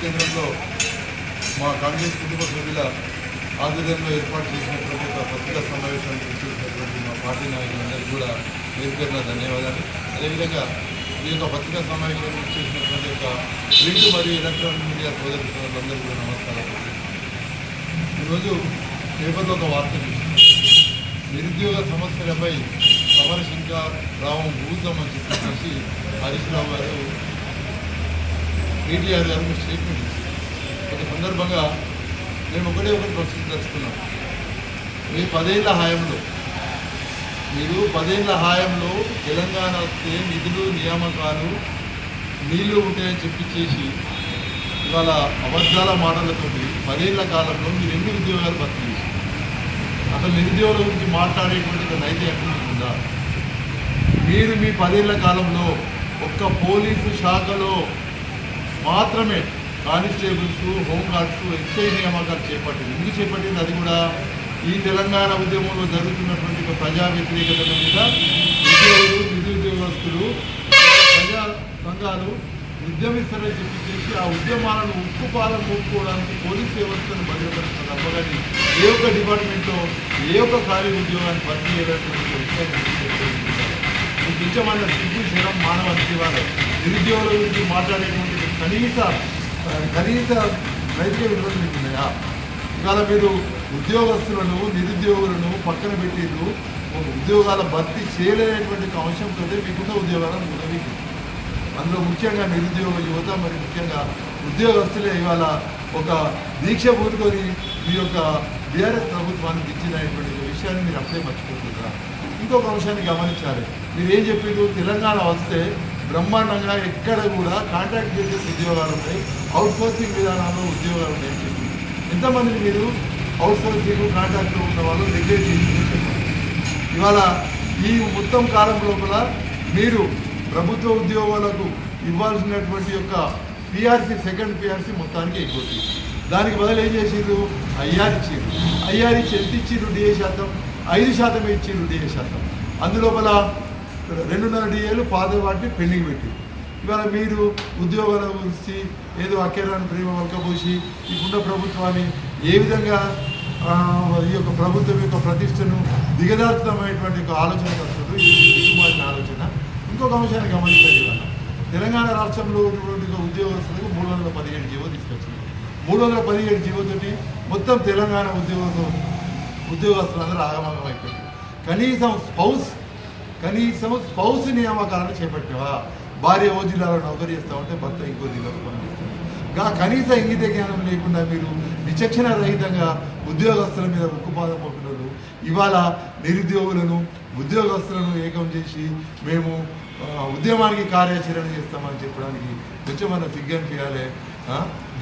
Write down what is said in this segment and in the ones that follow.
కేంద్రంలో మా కాంగ్రెస్ కుటుంబ సభ్యుల ఆధ్వర్యంలో ఏర్పాటు చేసినటువంటి ఒక పత్రికా సమావేశానికి వచ్చేసినటువంటి మా పార్టీ నాయకులందరికీ కూడా పేరు పేరున ధన్యవాదాలు. అదేవిధంగా ఈ యొక్క పత్రికా సమావేశానికి వచ్చేసినటువంటి యొక్క ప్రింట్ మరియు ఎలక్ట్రానిక్ మీడియా సోదరు సోదరులందరికీ కూడా నమస్కారం ఈరోజు పేపర్లో ఒక వార్త నిరుద్యోగ సమస్యలపై సమరశంక రావం ఊద్దామని చెప్పేసి హరీష్ రావు గారు కేటీఆర్ గారు ఒక స్టేట్మెంట్ ఇచ్చారు ఒక సందర్భంగా మేము ఒకటే ఒకటి ప్రశ్నించుకున్నాం. మీ పదేళ్ళ హాయంలో మీరు పదేళ్ళ హాయంలో తెలంగాణ వస్తే నిధులు నియామకాలు నీళ్ళు ఉంటాయని చెప్పించేసి ఇవాళ అబద్ధాల మాటలతోటి పదేళ్ళ కాలంలో మీరు ఎన్ని ఉద్యోగాలు భర్తీ చేశారు? అసలు నిరుద్యోగుల గురించి మాట్లాడేటువంటి ఒక ఎక్కడ ఉందా? మీరు మీ పదేళ్ళ కాలంలో ఒక్క పోలీసు శాఖలో మాత్రమే కానిస్టేబుల్స్ హోంగార్డ్స్ ఎస్ఐ నియామకాలు చేపట్టింది. ఎందుకు చేపట్టింది? అది కూడా ఈ తెలంగాణ ఉద్యమంలో జరుగుతున్నటువంటి ప్రజా వ్యతిరేకత మీద ఉద్యోగులు నిరుద్యోగస్తులు ప్రజా సంఘాలు ఉద్యమిస్తారని చెప్పి చేసి ఆ ఉద్యమాలను ఉక్కుపాలను మూపుకోవడానికి పోలీస్ వ్యవస్థను భద్రపరుస్తున్న తప్పగాని ఏ ఒక్క డిపార్ట్మెంట్లో ఏ ఒక్క ఖాళీ ఉద్యోగాన్ని భర్తీ చేయడానికి నిజమైన ఇచ్చమన్న సిగ్గు శరం మానవ జీవాలు నిరుద్యోగుల గురించి మాట్లాడేటువంటి కనీస కనీస రైతులు విలువలు ఉన్నాయా? ఇవాళ మీరు ఉద్యోగస్తులను నిరుద్యోగులను పక్కన పెట్టిండ్రు ఉద్యోగాల భర్తీ చేయలేనటువంటి అంశంతో మీకున్న ఉద్యోగాలను ఉదవికి అందులో ముఖ్యంగా నిరుద్యోగ యువత మరి ముఖ్యంగా ఉద్యోగస్తులే ఇవాళ ఒక దీక్ష పూనుకొని మీ యొక్క బీఆర్ఎస్ ప్రభుత్వానికి ఇచ్చినటువంటి విషయాన్ని మీరు అప్పుడే మర్చిపోతున్నారు? ఇంకొక అంశాన్ని గమనించాలి. మీరు ఏం చెప్పిండ్రు? తెలంగాణ వస్తే బ్రహ్మాండంగా ఎక్కడ కూడా కాంట్రాక్ట్ చేసే ఉద్యోగాలు ఉన్నాయి. అవుట్సోర్సింగ్ విధానాల్లో ఉద్యోగాలు ఉన్నాయని చెప్పి ఎంతమంది మీరు అవుట్సోర్సింగ్ కాంట్రాక్ట్లో ఉన్న వాళ్ళు రెగ్యులేట్ చేసి ఇవాళ ఈ మొత్తం కాలం లోపల మీరు ప్రభుత్వ ఉద్యోగాలకు ఇవ్వాల్సినటువంటి యొక్క పిఆర్సీ సెకండ్ పిఆర్సీ మొత్తానికి అయిపోతుంది. దానికి బదులు ఏం చేసిండ్రు? ఐఆర్ ఇచ్చిండ్రు. ఐఆర్ ఇచ్చి ఎంత ఇచ్చిండ్రు? డిఏ శాతం. ఐదు శాతం ఇచ్చిండ్రు డిఏ శాతం. అందులోపల రెండున్నర డిఏలు పాత వాటిని పెండింగ్ పెట్టి. ఇవాళ మీరు ఉద్యోగాల గురించి ఏదో అకేరాన్ని ప్రేమ వలకపోసి ఇప్పుడున్న ప్రభుత్వాన్ని ఏ విధంగా ఈ యొక్క ప్రభుత్వం యొక్క ప్రతిష్టను దిగదార్థమైనటువంటి ఒక ఆలోచన వస్తుంది. ఇది ఆలోచన. ఇంకొక అంశాన్ని గమనించండి ఇవాళ. తెలంగాణ రాష్ట్రంలో ఉన్నటువంటి ఉద్యోగస్తులకు మూడు వందల పదిహేడు జీవో తీసుకొచ్చింది. మూడు వందల పదిహేడు జీవోతోటి మొత్తం తెలంగాణ ఉద్యోగ ఉద్యోగస్తులందరూ ఆగమనం అయిపోయింది కనీసం స్పౌస్ కనీసం స్పౌస్ నియామకాలను చేపట్టావా? భార్య ఓ జిల్లాలో నౌకరీ చేస్తామంటే భర్త ఇంకో జిల్లాలో పనిచేస్తుంది గా కనీస ఇంగిత జ్ఞానం లేకుండా మీరు విచక్షణ రహితంగా ఉద్యోగస్తుల మీద ఉక్కుపాదం మోపినోళ్ళు ఇవాళ నిరుద్యోగులను ఉద్యోగస్తులను ఏకం చేసి మేము ఉద్యమానికి కార్యాచరణ చేస్తామని చెప్పడానికి కొంచెం సిగ్గా చేయాలి.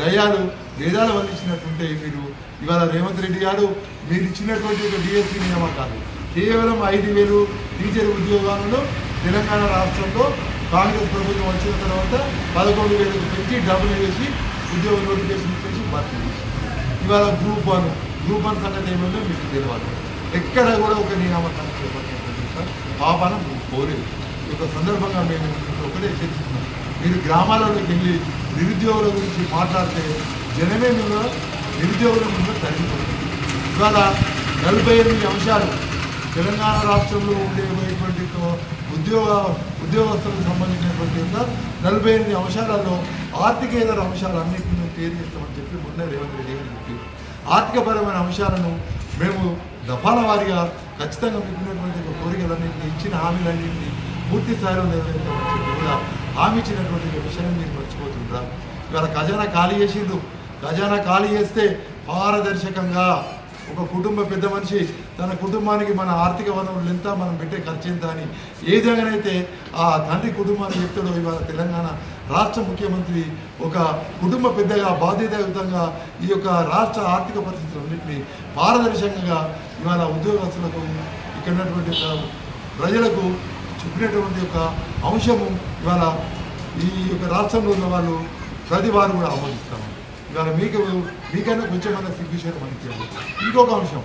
దయాలు వేదాలు వల్లించినట్టుంటే మీరు ఇవాళ రేవంత్ రెడ్డి గారు మీరు ఇచ్చినటువంటి ఒక డిఎస్సీ నియామకాలు. కేవలం ఐదు వేలు టీచర్ ఉద్యోగాలను తెలంగాణ రాష్ట్రంలో కాంగ్రెస్ ప్రభుత్వం వచ్చిన తర్వాత పదకొండు వేలకు పెంచి డబ్బులు వేసి ఉద్యోగ నోటిఫికేషన్ ఇచ్చేసి భర్తీ చేసి ఇవాళ గ్రూప్ వన్. గ్రూప్ వన్ సంగతి ఏమైందో మీకు తెలియాలి ఎక్కడ కూడా ఒక నియామకాన్ని చేపట్టినటువంటి సార్. పాపన కోరేది. ఒక సందర్భంగా మేము ఒకటే చర్చిస్తున్నాం మీరు గ్రామాలలోకి వెళ్ళి నిరుద్యోగుల గురించి మాట్లాడితే జనమే మీద నిరుద్యోగుల ముందు తగ్గిపోతుంది ఇవాళ నలభై ఎనిమిది అంశాలు తెలంగాణ రాష్ట్రంలో ఉండేటువంటి ఉద్యోగ ఉద్యోగస్తులకు సంబంధించినటువంటి యొక్క నలభై ఎనిమిది అంశాలలో ఆర్థికేతర అంశాలన్నింటినీ మేము క్లియర్ చేస్తామని చెప్పి మొన్న రేవంత్ రెడ్డి గారు చెప్పి ఆర్థికపరమైన అంశాలను మేము దఫాల వారీగా ఖచ్చితంగా మిగిలినటువంటి కోరికలన్నింటినీ ఇచ్చిన హామీలన్నింటినీ పూర్తి స్థాయిలో నెరవేర్చామని చెప్పి కూడా హామీ ఇచ్చినటువంటి విషయం విషయాన్ని మీరు మర్చిపోతుంటారు ఇవాళ ఖజానా ఖాళీ చేసిండ్రు. ఖజానా ఖాళీ చేస్తే పారదర్శకంగా ఒక కుటుంబ పెద్ద మనిషి తన కుటుంబానికి మన ఆర్థిక వనరులు ఎంత మనం పెట్టే ఖర్చు ఎంత అని ఏ విధంగానైతే ఆ తండ్రి కుటుంబాన్ని చెప్తాడో ఇవాళ తెలంగాణ రాష్ట్ర ముఖ్యమంత్రి ఒక కుటుంబ పెద్దగా బాధ్యతాయుతంగా ఈ యొక్క రాష్ట్ర ఆర్థిక పరిస్థితులన్నింటినీ పారదర్శకంగా ఇవాళ ఉద్యోగస్తులకు ఇక్కడ ఉన్నటువంటి ప్రజలకు చెప్పినటువంటి యొక్క అంశము ఇవాళ ఈ యొక్క రాష్ట్రంలో ఉన్న వాళ్ళు ప్రతి వారు కూడా ఆమోదిస్తాము ఇవాళ మీకు మీకైనా కొంచెమైనా సిగ్గుచేరు మనకి ఇంకొక అంశం.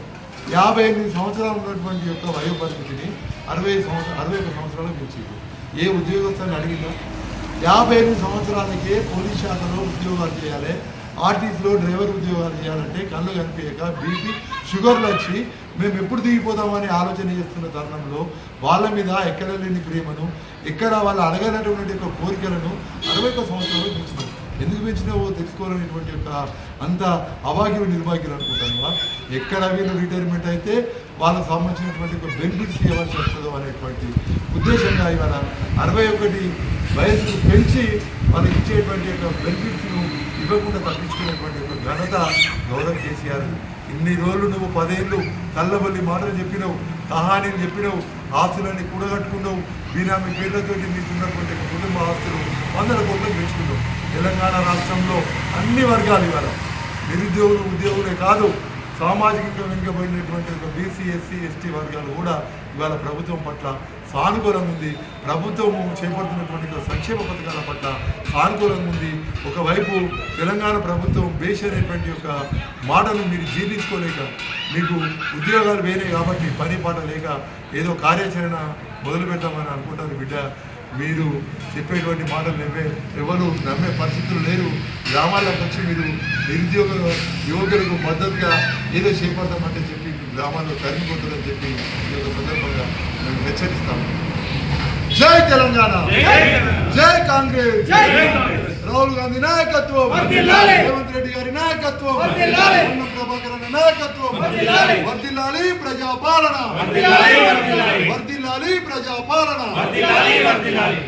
యాభై ఎనిమిది సంవత్సరాలు ఉన్నటువంటి యొక్క వయో పరిస్థితిని అరవై సంవత్సరం అరవై ఒక సంవత్సరాలకు పెంచింది ఏ ఉద్యోగస్తుని అడిగిందా యాభై ఎనిమిది సంవత్సరాలకే పోలీస్ శాఖలో ఉద్యోగాలు చేయాలి. ఆర్టీసీలో డ్రైవర్ ఉద్యోగాలు చేయాలంటే కళ్ళు కనిపించక బీపీ షుగర్లు వచ్చి మేము ఎప్పుడు దిగిపోతామని ఆలోచన చేస్తున్న తరుణంలో వాళ్ళ మీద ఎక్కడ లేని ప్రేమను ఎక్కడ వాళ్ళు అడగనటువంటి యొక్క కోరికలను అరవై ఒక సంవత్సరాలు పెంచినాం ఎందుకు పెంచినావో తెలుసుకోవాలనేటువంటి యొక్క అంత అభాగ్యులు నిర్భాగ్యులు అనుకుంటాను ఎక్కడ వీళ్ళు రిటైర్మెంట్ అయితే వాళ్ళకు సంబంధించినటువంటి ఒక బెనిఫిట్స్ ఇవ్వాల్సి వస్తుందో అనేటువంటి ఉద్దేశంగా ఇవాళ అరవై ఒకటి వయసును పెంచి వాళ్ళకి ఇచ్చేటువంటి యొక్క బెనిఫిట్స్ను ఇవ్వకుండా తప్పించుకునేటువంటి ఒక ఘనత గౌరవ్ కేసీఆర్. ఇన్ని రోజులు నువ్వు పదేళ్ళు కళ్ళబల్లి మాటలు చెప్పినావు కహానీలు చెప్పినావు ఆస్తులన్నీ కూడగట్టుకున్నావు బీనామీ పేర్లతో నీకున్నటువంటి ఒక కుటుంబ ఆస్తులు వందల కోట్లు పెంచుకున్నావు తెలంగాణ రాష్ట్రంలో అన్ని వర్గాలు ఇవాళ. నిరుద్యోగులు ఉద్యోగులే కాదు సామాజికంగా వెనుకబడినటువంటి ఒక బీసీ ఎస్సీ ఎస్టీ వర్గాలు కూడా ఇవాళ ప్రభుత్వం పట్ల సానుకూలంగా ఉంది. ప్రభుత్వము చేపడుతున్నటువంటి సంక్షేమ పథకాల పట్ల సానుకూలంగా ఉంది. ఒకవైపు తెలంగాణ ప్రభుత్వం బేష్ అనేటువంటి ఒక మాటను మీరు జీర్ణించుకోలేక మీకు ఉద్యోగాలు వేరే కాబట్టి పని పాట లేక ఏదో కార్యాచరణ మొదలు పెట్టామని అనుకుంటారు బిడ్డ. మీరు చెప్పేటువంటి మాటలు నమ్మే ఎవరు నమ్మే పరిస్థితులు లేరు. గ్రామాలకు వచ్చి మీరు నిరుద్యోగ యువకులకు మద్దతుగా ఏదో చేపడతామంటే చెప్పి గ్రామాల్లో తరిగిపోతుందని చెప్పి ఈ యొక్క సందర్భంగా మేము హెచ్చరిస్తాము జై తెలంగాణ! జై కాంగ్రెస్! రాహుల్ గాంధీ నాయకత్వం. రేవంత్ రెడ్డి గారి నాయకత్వం! ప్రభాకర్ అన్న నాయకత్వం. వర్ధిల్లాలి ప్రజాపాలన! वर्दिलाली प्रजापालना वर्दिलाली वर्दिलाली